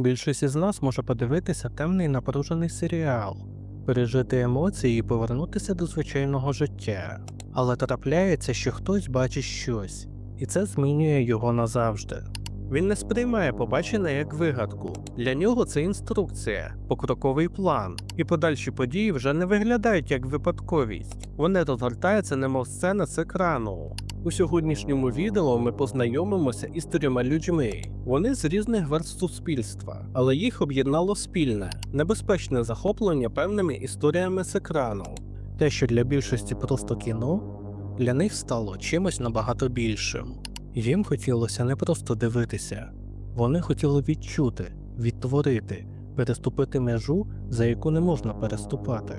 Більшість із нас може подивитися темний напружений серіал, пережити емоції і повернутися до звичайного життя. Але трапляється, що хтось бачить щось, і це змінює його назавжди. Він не сприймає побачене як вигадку. Для нього це інструкція, покроковий план, і подальші події вже не виглядають як випадковість. Вони розгортаються немов сцена з екрану. У сьогоднішньому відео ми познайомимося із трьома людьми. Вони з різних верств суспільства, але їх об'єднало спільне, небезпечне захоплення певними історіями з екрану. Те, що для більшості просто кіно, для них стало чимось набагато більшим. Їм хотілося не просто дивитися, вони хотіли відчути, відтворити, переступити межу, за яку не можна переступати.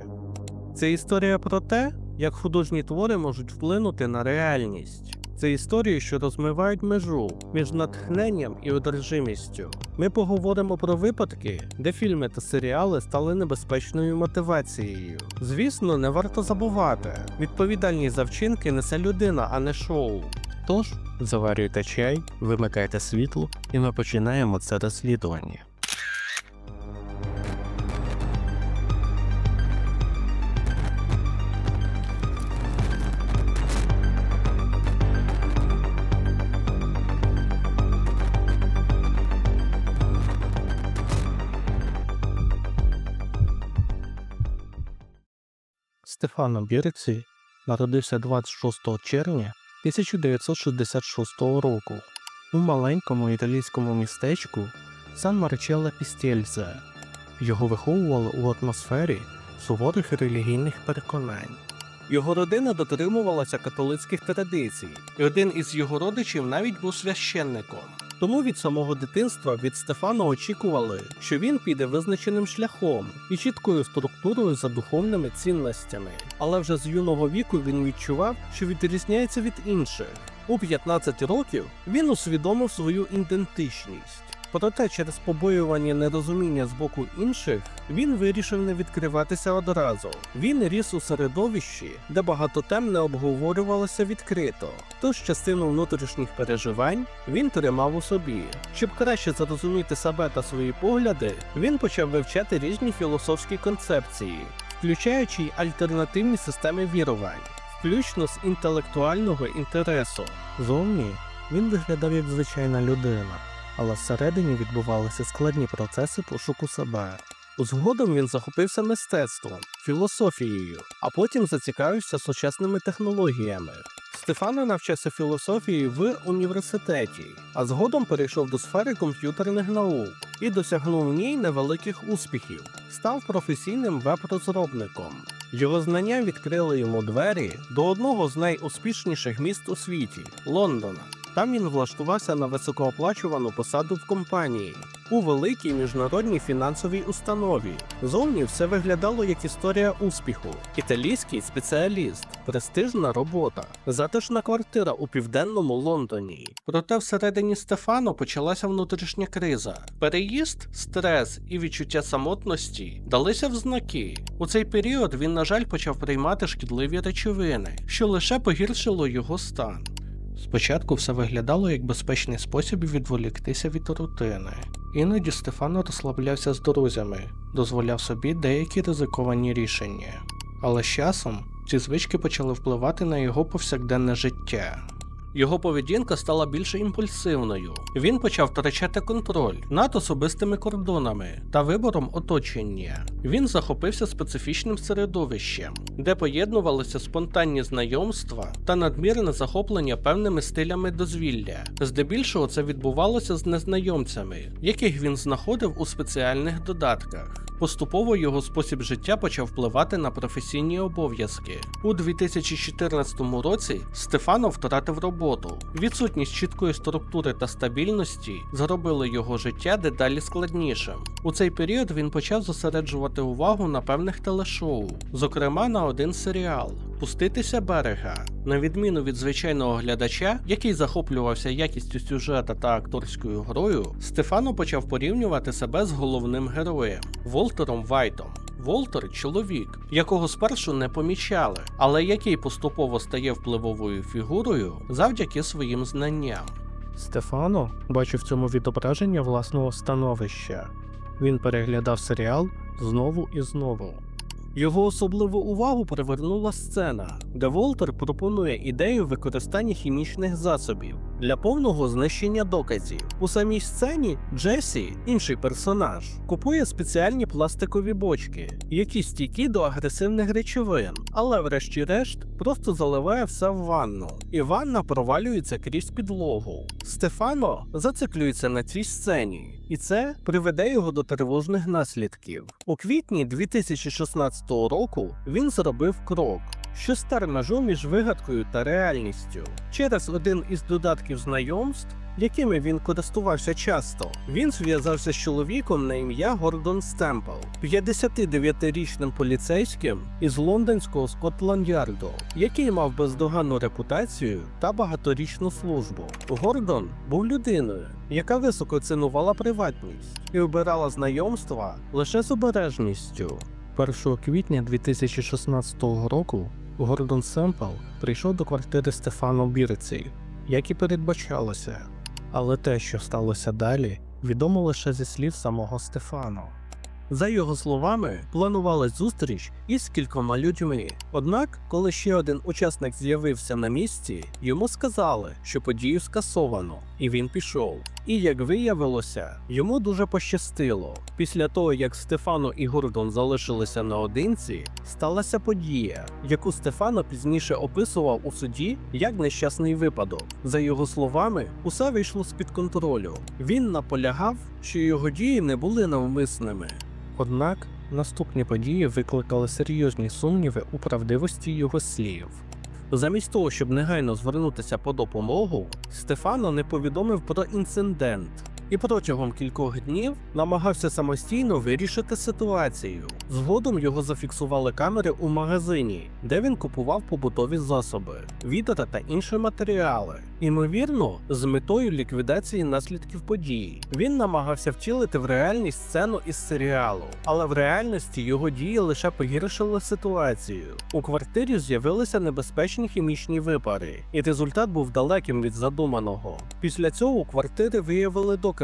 Це історія про те, як художні твори можуть вплинути на реальність. Це історії, що розмивають межу між натхненням і одержимістю. Ми поговоримо про випадки, де фільми та серіали стали небезпечною мотивацією. Звісно, не варто забувати, відповідальність за вчинки несе людина, а не шоу. Тож, заварюйте чай, вимикайте світло, і ми починаємо це розслідування. Стефано Бірці народився 26 червня 1966 року у маленькому італійському містечку Сан-Марчелла-Пістельзе. Його виховували у атмосфері суворих релігійних переконань. Його родина дотримувалася католицьких традицій, і один із його родичів навіть був священником. Тому від самого дитинства від Стефана очікували, що він піде визначеним шляхом і чіткою структурою за духовними цінностями. Але вже з юного віку він відчував, що відрізняється від інших. У 15 років він усвідомив свою ідентичність. Проте через побоювання нерозуміння з боку інших він вирішив не відкриватися одразу. Він ріс у середовищі, де багато тем не обговорювалося відкрито. Тож частину внутрішніх переживань він тримав у собі. Щоб краще зрозуміти себе та свої погляди, він почав вивчати різні філософські концепції, включаючи й альтернативні системи вірувань, включно з інтелектуального інтересу. Зовні він виглядав як звичайна людина але всередині відбувалися складні процеси пошуку себе. Згодом він захопився мистецтвом, філософією, а потім зацікавився сучасними технологіями. Стефано навчався філософії в університеті, а згодом перейшов до сфери комп'ютерних наук і досягнув в ній невеликих успіхів. Став професійним веб-розробником. Його знання відкрили йому двері до одного з найуспішніших міст у світі Лондона. Там він влаштувався на високооплачувану посаду в компанії у великій міжнародній фінансовій установі. Зовні все виглядало як історія успіху, італійський спеціаліст, престижна робота, затишна квартира у південному Лондоні. Проте всередині Стефано почалася внутрішня криза. Переїзд, стрес і відчуття самотності далися в знаки. У цей період він, на жаль, почав приймати шкідливі речовини, що лише погіршило його стан. Спочатку все виглядало як безпечний спосіб відволіктися від рутини. Іноді Стефано розслаблявся з друзями, дозволяв собі деякі ризиковані рішення. Але з часом ці звички почали впливати на його повсякденне життя. Його поведінка стала більш імпульсивною. Він почав втрачати контроль над особистими кордонами та вибором оточення. Він захопився специфічним середовищем, де поєднувалися спонтанні знайомства та надмірне захоплення певними стилями дозвілля. Здебільшого це відбувалося з незнайомцями, яких він знаходив у спеціальних додатках. Поступово його спосіб життя почав впливати на професійні обов'язки. У 2014 році Стефано втратив роботу. Відсутність чіткої структури та стабільності зробили його життя дедалі складнішим. У цей період він почав зосереджувати увагу на певних телешоу, зокрема на один серіал. Пуститися берега. На відміну від звичайного глядача, який захоплювався якістю сюжета та акторською грою, Стефано почав порівнювати себе з головним героєм Волтером Вайтом. Волтер чоловік, якого спершу не помічали, але який поступово стає впливовою фігурою завдяки своїм знанням. Стефано бачив в цьому відображення власного становища. Він переглядав серіал знову і знову. Його особливу увагу привернула сцена, де Волтер пропонує ідею використання хімічних засобів для повного знищення доказів. У самій сцені Джесі, інший персонаж, купує спеціальні пластикові бочки, які стійкі до агресивних речовин, але врешті-решт просто заливає все в ванну, і ванна провалюється крізь підлогу. Стефано зациклюється на цій сцені, і це приведе його до тривожних наслідків. У квітні 2016 року він зробив крок, що стар межу між вигадкою та реальністю. Через один із додатків знайомств, якими він користувався часто, він зв'язався з чоловіком на ім'я Гордон Стемпл, 59-річним поліцейським із лондонського Скотланд-Ярду, який мав бездоганну репутацію та багаторічну службу. Гордон був людиною, яка високо цінувала приватність і обирала знайомства лише з обережністю. 1 квітня 2016 року Гордон Семпл прийшов до квартири Стефано Бірці, як і передбачалося. Але те, що сталося далі, відомо лише зі слів самого Стефано. За його словами, планувалась зустріч із кількома людьми. Однак, коли ще один учасник з'явився на місці, йому сказали, що подію скасовано, і він пішов. І як виявилося, йому дуже пощастило. Після того, як Стефано і Гордон залишилися наодинці, сталася подія, яку Стефано пізніше описував у суді як нещасний випадок. За його словами, усе вийшло з-під контролю. Він наполягав, що його дії не були навмисними. Однак наступні події викликали серйозні сумніви у правдивості його слів. Замість того, щоб негайно звернутися по допомогу, Стефано не повідомив про інцидент і протягом кількох днів намагався самостійно вирішити ситуацію. Згодом його зафіксували камери у магазині, де він купував побутові засоби, відра та інші матеріали. Імовірно, з метою ліквідації наслідків подій. Він намагався втілити в реальність сцену із серіалу, але в реальності його дії лише погіршили ситуацію. У квартирі з'явилися небезпечні хімічні випари, і результат був далеким від задуманого. Після цього у квартири виявили докази,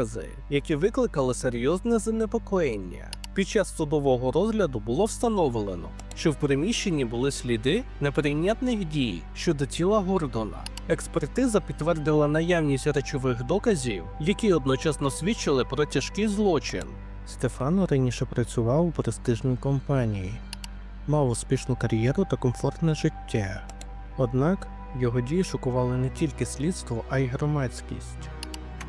які викликали серйозне занепокоєння. Під час судового розгляду було встановлено, що в приміщенні були сліди неприйнятних дій щодо тіла Гордона. Експертиза підтвердила наявність речових доказів, які одночасно свідчили про тяжкий злочин. Стефано раніше працював у престижній компанії, мав успішну кар'єру та комфортне життя. Однак його дії шокували не тільки слідство, а й громадськість.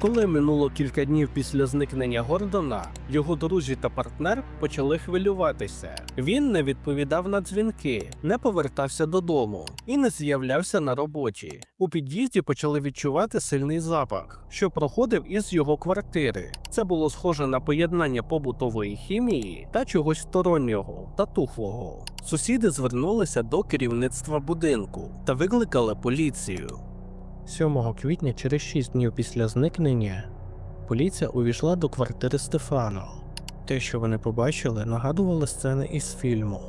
Коли минуло кілька днів після зникнення Гордона, його друзі та партнер почали хвилюватися. Він не відповідав на дзвінки, не повертався додому і не з'являвся на роботі. У під'їзді почали відчувати сильний запах, що проходив із його квартири. Це було схоже на поєднання побутової хімії та чогось стороннього та тухлого. Сусіди звернулися до керівництва будинку та викликали поліцію. 7 квітня, через 6 днів після зникнення, поліція увійшла до квартири Стефано. Те, що вони побачили, нагадувало сцени із фільму.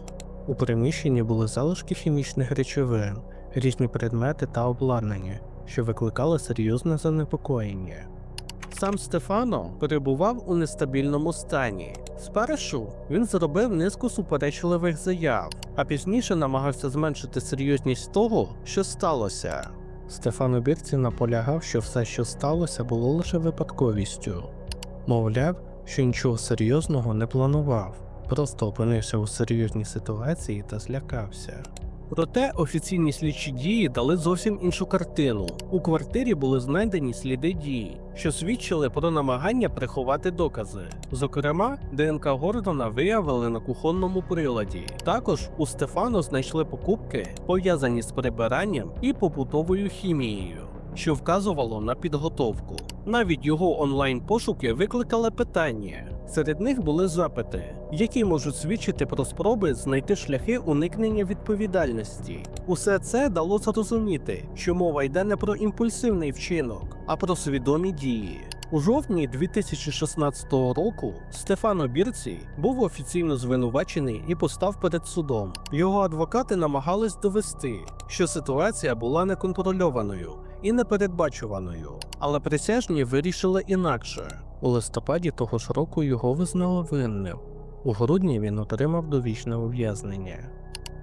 У приміщенні були залишки хімічних речовин, різні предмети та обладнання, що викликали серйозне занепокоєння. Сам Стефано перебував у нестабільному стані. Спершу він зробив низку суперечливих заяв, а пізніше намагався зменшити серйозність того, що сталося. Стефано Бірці наполягав, що все, що сталося, було лише випадковістю. Мовляв, що нічого серйозного не планував, просто опинився у серйозній ситуації та злякався. Проте офіційні слідчі дії дали зовсім іншу картину. У квартирі були знайдені сліди дій, що свідчили про намагання приховати докази. Зокрема, ДНК Гордона виявили на кухонному приладі. Також у Стефано знайшли покупки, пов'язані з прибиранням і побутовою хімією. Що вказувало на підготовку. Навіть його онлайн-пошуки викликали питання. Серед них були запити, які можуть свідчити про спроби знайти шляхи уникнення відповідальності. Усе це дало зрозуміти, що мова йде не про імпульсивний вчинок, а про свідомі дії. У жовтні 2016 року Стефано Бірці був офіційно звинувачений і постав перед судом. Його адвокати намагались довести, що ситуація була неконтрольованою і непередбачуваною. Але присяжні вирішили інакше. У листопаді того ж року його визнали винним. У грудні він отримав довічне ув'язнення.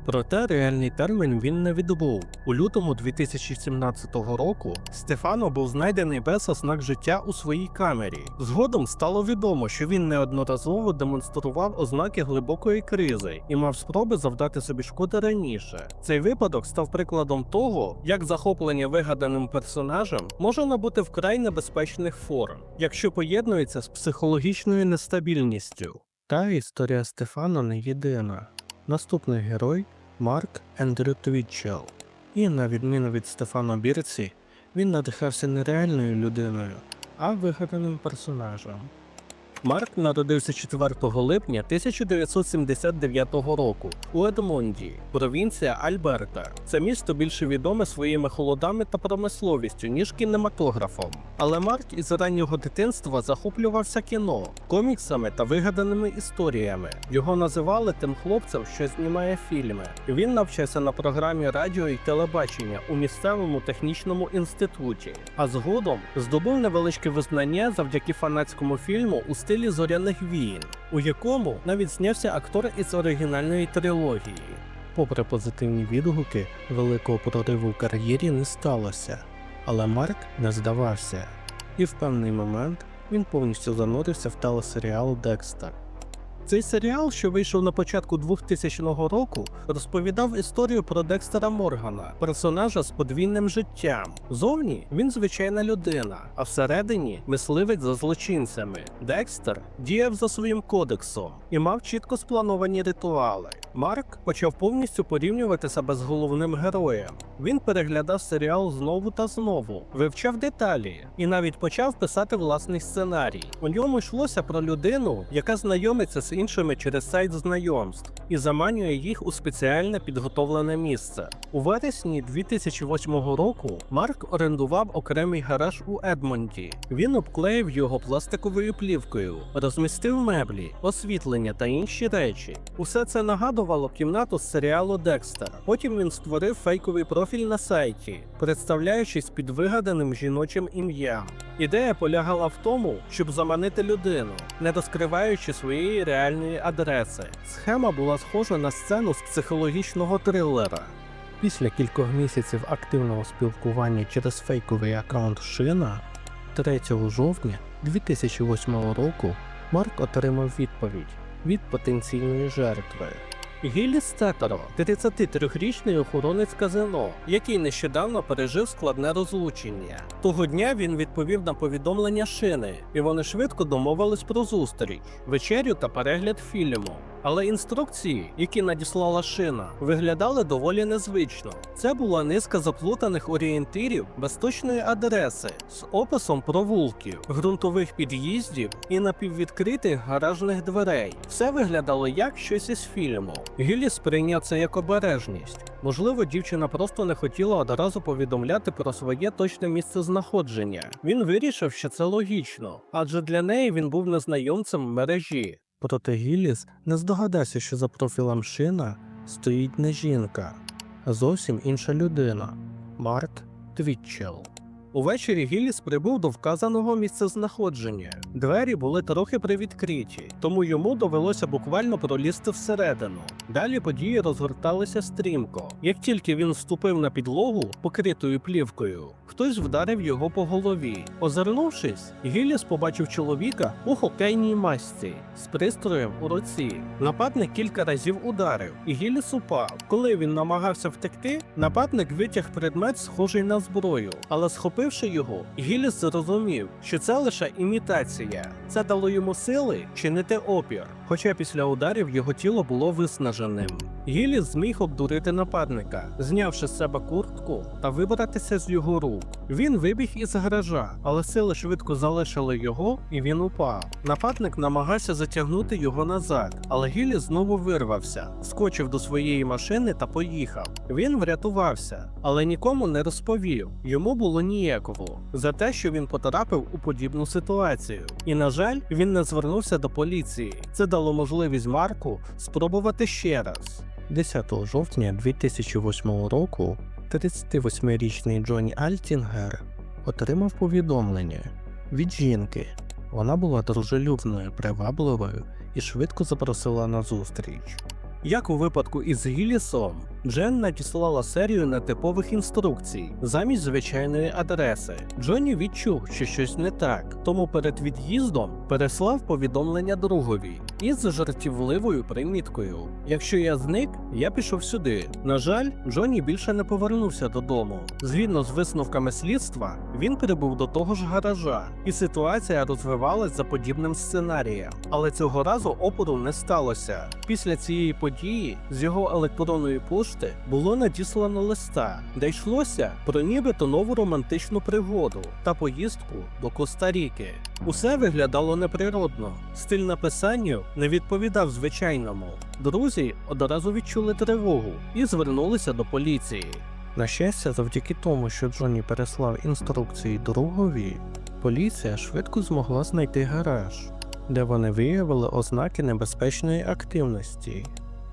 Проте реальний термін він не відбув. У лютому 2017 року Стефано був знайдений без ознак життя у своїй камері. Згодом стало відомо, що він неодноразово демонстрував ознаки глибокої кризи і мав спроби завдати собі шкоди раніше. Цей випадок став прикладом того, як захоплення вигаданим персонажем може набути вкрай небезпечних форм, якщо поєднується з психологічною нестабільністю. Та історія Стефано не єдина. Наступний герой Марк Ендрю Твітчел. І на відміну від Стефано Бірці, він надихався не реальною людиною, а вигаданим персонажем. Марк народився 4 липня 1979 року у Едмонді, провінція Альберта. Це місто більше відоме своїми холодами та промисловістю, ніж кінематографом. Але Марк із раннього дитинства захоплювався кіно, коміксами та вигаданими історіями. Його називали тим хлопцем, що знімає фільми. Він навчався на програмі радіо і телебачення у місцевому технічному інституті, а згодом здобув невеличке визнання завдяки фанатському фільму у стилі зоряних війн, у якому навіть знявся актор із оригінальної трилогії. Попри позитивні відгуки, великого прориву в кар'єрі не сталося, але Марк не здавався, і в певний момент він повністю занурився в телесеріал Декстер. Цей серіал, що вийшов на початку 2000 року, розповідав історію про Декстера Моргана, персонажа з подвійним життям. Зовні він звичайна людина, а всередині мисливець за злочинцями. Декстер діяв за своїм кодексом і мав чітко сплановані ритуали. Марк почав повністю порівнювати себе з головним героєм. Він переглядав серіал знову та знову, вивчав деталі і навіть почав писати власний сценарій. У ньому йшлося про людину, яка знайомиться з іншими через сайт знайомств і заманює їх у спеціальне підготовлене місце. У вересні 2008 року Марк орендував окремий гараж у Едмонті. Він обклеїв його пластиковою плівкою, розмістив меблі, освітлення та інші речі. Усе це нагадувало кімнату з серіалу Декстер. Потім він створив фейковий профіль на сайті, представляючись під вигаданим жіночим ім'ям. Ідея полягала в тому, щоб заманити людину, не розкриваючи своєї реальної адреси. Схема була схожа на сцену з психологічного трилера. Після кількох місяців активного спілкування через фейковий аккаунт Шина 3 жовтня 2008 року Марк отримав відповідь від потенційної жертви. Гіллі Стетеро, 33-річний охоронець казино, який нещодавно пережив складне розлучення. Того дня він відповів на повідомлення шини, і вони швидко домовились про зустріч, вечерю та перегляд фільму. Але інструкції, які надіслала шина, виглядали доволі незвично. Це була низка заплутаних орієнтирів без точної адреси з описом провулків, ґрунтових під'їздів і напіввідкритих гаражних дверей. Все виглядало як щось із фільму. Гіллі сприйняв це як обережність. Можливо, дівчина просто не хотіла одразу повідомляти про своє точне місце знаходження. Він вирішив, що це логічно, адже для неї він був незнайомцем в мережі. Проте Гілліс не здогадався, що за профілем шина стоїть не жінка, а зовсім інша людина Март Твітчел. Увечері Гілліс прибув до вказаного місцезнаходження. Двері були трохи привідкриті, тому йому довелося буквально пролізти всередину. Далі події розгорталися стрімко. Як тільки він вступив на підлогу, покритою плівкою, хтось вдарив його по голові. Озирнувшись, Гілліс побачив чоловіка у хокейній масці з пристроєм у руці. Нападник кілька разів ударив, і Гілліс упав. Коли він намагався втекти, нападник витяг предмет, схожий на зброю, але схопивши його, Гілліс зрозумів, що це лише імітація. Це дало йому сили чинити опір, хоча після ударів його тіло було виснаженим. Гілліс зміг обдурити нападника, знявши з себе куртку та вибратися з його рук. Він вибіг із гаража, але сили швидко залишили його, і він упав. Нападник намагався затягнути його назад, але Гілліс знову вирвався, скочив до своєї машини та поїхав. Він врятувався, але нікому не розповів. Йому було ніяково за те, що він потрапив у подібну ситуацію. І на жаль, він не звернувся до поліції. Це дало можливість Марку спробувати ще раз. 10 жовтня 2008 року 38-річний Джонні Альтінгер отримав повідомлення від жінки. Вона була дружелюбною, привабливою і швидко запросила на зустріч. Як у випадку із Гіллісом, Джен надіслала серію нетипових інструкцій замість звичайної адреси. Джонні відчув, що щось не так, тому перед від'їздом переслав повідомлення другові із жартівливою приміткою. Якщо я зник, я пішов сюди. На жаль, Джонні більше не повернувся додому. Згідно з висновками слідства, він прибув до того ж гаража, і ситуація розвивалась за подібним сценарієм. Але цього разу опору не сталося. Після цієї події з його електронної пошти було надіслано листа, де йшлося про нібито нову романтичну пригоду та поїздку до Коста-Ріки. Усе виглядало неприродно. Стиль написання не відповідав звичайному. Друзі одразу відчули тривогу і звернулися до поліції. На щастя, завдяки тому, що Джонні переслав інструкції другові, поліція швидко змогла знайти гараж, де вони виявили ознаки небезпечної активності.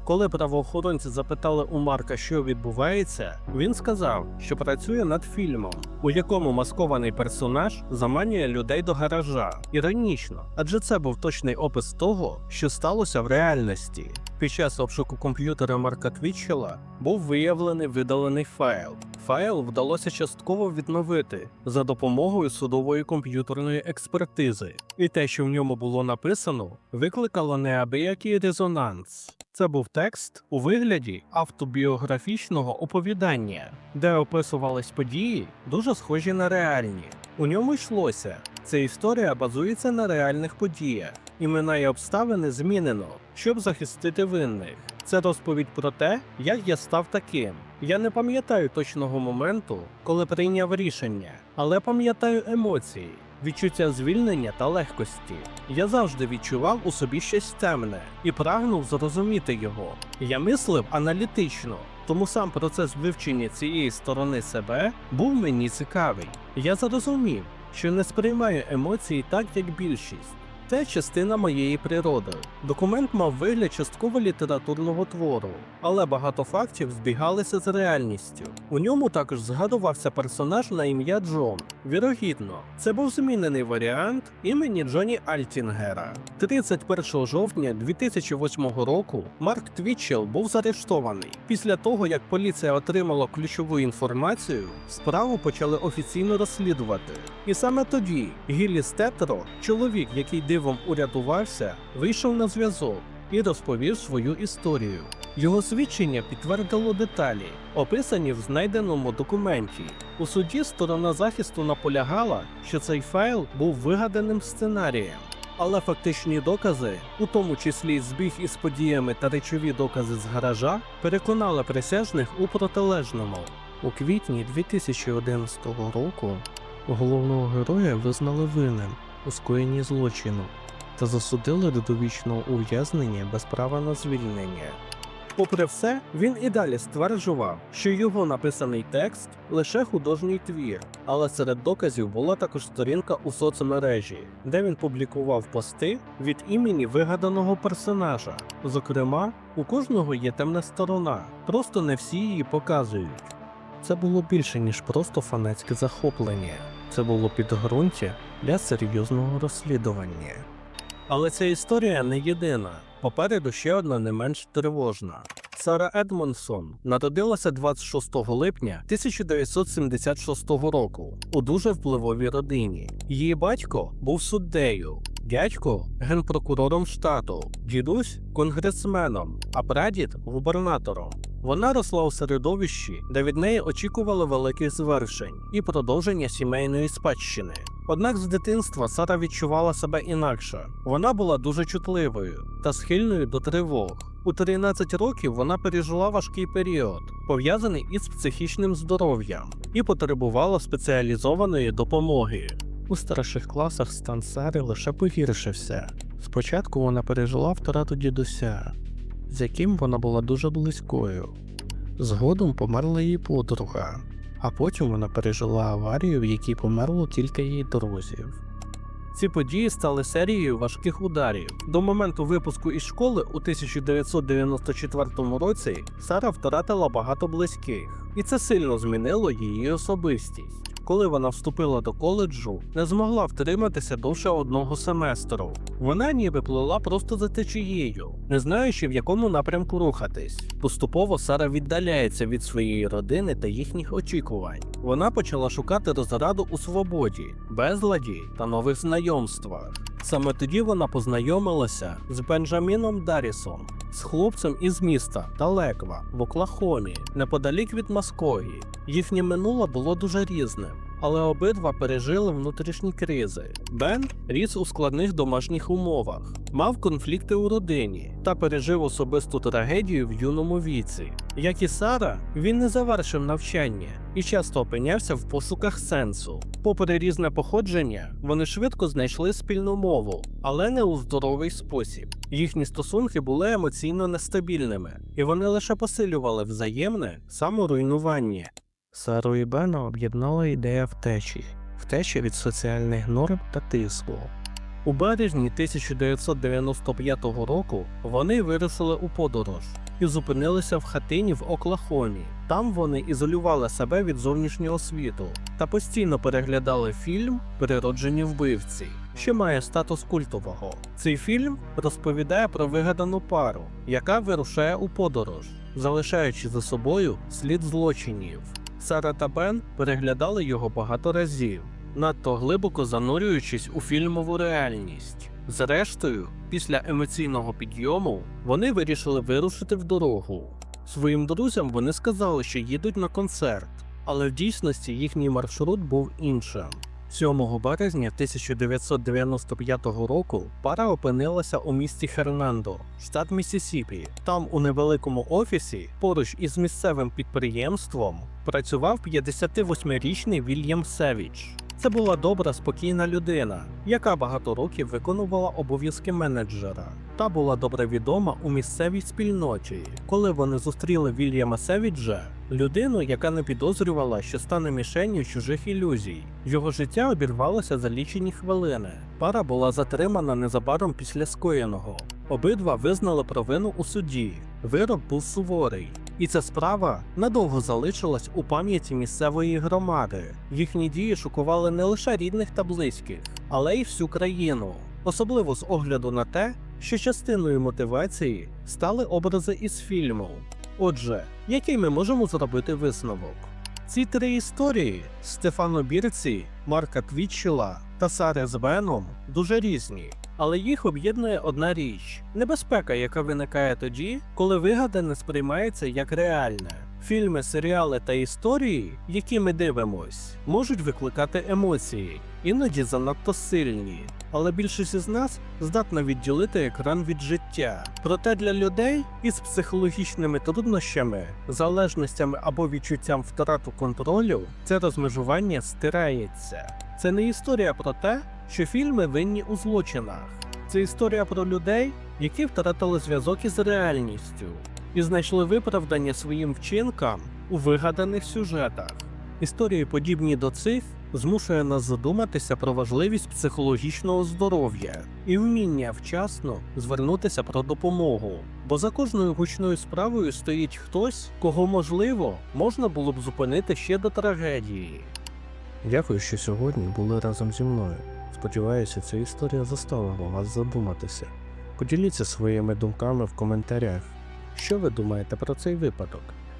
Коли правоохоронці запитали у Марка, що відбувається, він сказав, що працює над фільмом, у якому маскований персонаж заманює людей до гаража. Іронічно, адже це був точний опис того, що сталося в реальності. Під час обшуку комп'ютера Марка Твітчела був виявлений видалений файл. Файл вдалося частково відновити за допомогою судової комп'ютерної експертизи, і те, що в ньому було написано, викликало неабиякий резонанс. Це був текст у вигляді автобіографічного оповідання, де описувались події, дуже схожі на реальні. У ньому йшлося. Ця історія базується на реальних подіях. Імена і обставини змінено, щоб захистити винних. Це розповідь про те, як я став таким. Я не пам'ятаю точного моменту, коли прийняв рішення, але пам'ятаю емоції, відчуття звільнення та легкості. Я завжди відчував у собі щось темне і прагнув зрозуміти його. Я мислив аналітично, тому сам процес вивчення цієї сторони себе був мені цікавий. Я зрозумів, що не сприймаю емоції так, як більшість. Це частина моєї природи. Документ мав вигляд частково літературного твору, але багато фактів збігалися з реальністю. У ньому також згадувався персонаж на ім'я Джон. Вірогідно, це був змінений варіант імені Джоні Альтінгера. 31 жовтня 2008 року Марк Твітчел був заарештований. Після того, як поліція отримала ключову інформацію, справу почали офіційно розслідувати. І саме тоді Гіллі Стетро, чоловік, який дивом урятувався, вийшов на зв'язок і розповів свою історію. Його свідчення підтвердило деталі, описані в знайденому документі. У суді сторона захисту наполягала, що цей файл був вигаданим сценарієм. Але фактичні докази, у тому числі збіг із подіями та речові докази з гаража, переконали присяжних у протилежному. У квітні 2011 року головного героя визнали винним у скоєнні злочину та засудили до довічного ув'язнення без права на звільнення. Попри все, він і далі стверджував, що його написаний текст лише художній твір, але серед доказів була також сторінка у соцмережі, де він публікував пости від імені вигаданого персонажа. Зокрема, у кожного є темна сторона, просто не всі її показують. Це було більше, ніж просто фанатське захоплення. Це було підґрунтя для серйозного розслідування. Але ця історія не єдина. Попереду ще одна не менш тривожна. Сара Едмонсон народилася 26 липня 1976 року у дуже впливовій родині. Її батько був суддею, дядько генпрокурором штату, дідусь конгресменом, а прадід губернатором. Вона росла у середовищі, де від неї очікували великих звершень і продовження сімейної спадщини. Однак з дитинства Сара відчувала себе інакше. Вона була дуже чутливою та схильною до тривог. У 13 років вона пережила важкий період, пов'язаний із психічним здоров'ям, і потребувала спеціалізованої допомоги. У старших класах стан Сари лише погіршився. Спочатку вона пережила втрату дідуся, з яким вона була дуже близькою. Згодом померла її подруга, а потім вона пережила аварію, в якій померло тільки її друзів. Ці події стали серією важких ударів. До моменту випуску із школи у 1994 році Сара втратила багато близьких, і це сильно змінило її особистість. Коли вона вступила до коледжу, не змогла втриматися довше одного семестру. Вона ніби плила просто за течією, не знаючи в якому напрямку рухатись. Поступово Сара віддаляється від своєї родини та їхніх очікувань. Вона почала шукати розраду у свободі, безладі та нових знайомствах. Саме тоді вона познайомилася з Бенджаміном Даррісом, з хлопцем із міста Далеква в Оклахомі, неподалік від Маскої. Їхнє минуле було дуже різним, але обидва пережили внутрішні кризи. Бен ріс у складних домашніх умовах, мав конфлікти у родині та пережив особисту трагедію в юному віці. Як і Сара, він не завершив навчання і часто опинявся в пошуках сенсу. Попри різне походження, вони швидко знайшли спільну мову, але не у здоровий спосіб. Їхні стосунки були емоційно нестабільними, і вони лише посилювали взаємне саморуйнування. Сару і Бена об'єднала ідея втечі, втечі від соціальних норм та тиску. У березні 1995 року вони вирушили у подорож і зупинилися в хатині в Оклахомі. Там вони ізолювали себе від зовнішнього світу та постійно переглядали фільм Природжені вбивці, що має статус культового. Цей фільм розповідає про вигадану пару, яка вирушає у подорож, залишаючи за собою слід злочинів. Сара та Бен переглядали його багато разів, надто глибоко занурюючись у фільмову реальність. Зрештою, після емоційного підйому вони вирішили вирушити в дорогу. Своїм друзям вони сказали, що їдуть на концерт, але в дійсності їхній маршрут був іншим. 7 березня 1995 року пара опинилася у місті Хернандо, штат Міссісіпі. Там, у невеликому офісі, поруч із місцевим підприємством, працював 58-річний Вільям Севіч. Це була добра, спокійна людина, яка багато років виконувала обов'язки менеджера та була добре відома у місцевій спільноті. Коли вони зустріли Вільяма Севіджа, людину, яка не підозрювала, що стане мішенню чужих ілюзій. Його життя обірвалося за лічені хвилини. Пара була затримана незабаром після скоєного. Обидва визнали провину у суді. Вирок був суворий. І ця справа надовго залишилась у пам'яті місцевої громади. Їхні дії шокували не лише рідних та близьких, але й всю країну, особливо з огляду на те, що частиною мотивації стали образи із фільму. Отже, який ми можемо зробити висновок? Ці три історії Стефано Бірці, Марка Твітчела та Сари з Беном дуже різні. Але їх об'єднує одна річ небезпека, яка виникає тоді, коли вигадане сприймається як реальне. Фільми, серіали та історії, які ми дивимось, можуть викликати емоції, іноді занадто сильні. Але більшість із нас здатна відділити екран від життя. Проте для людей із психологічними труднощами, залежностями або відчуттям втрату контролю, це розмежування стирається. Це не історія про те, що фільми винні у злочинах. Це історія про людей, які втратили зв'язок із реальністю і знайшли виправдання своїм вчинкам у вигаданих сюжетах. Історії, подібні до цих, змушує нас задуматися про важливість психологічного здоров'я і вміння вчасно звернутися про допомогу. Бо за кожною гучною справою стоїть хтось, кого можливо можна було б зупинити ще до трагедії. Дякую, що сьогодні були разом зі мною. Сподіваюся, ця історія заставила вас задуматися. Поділіться своїми думками в коментарях. Що ви думаєте про цей випадок?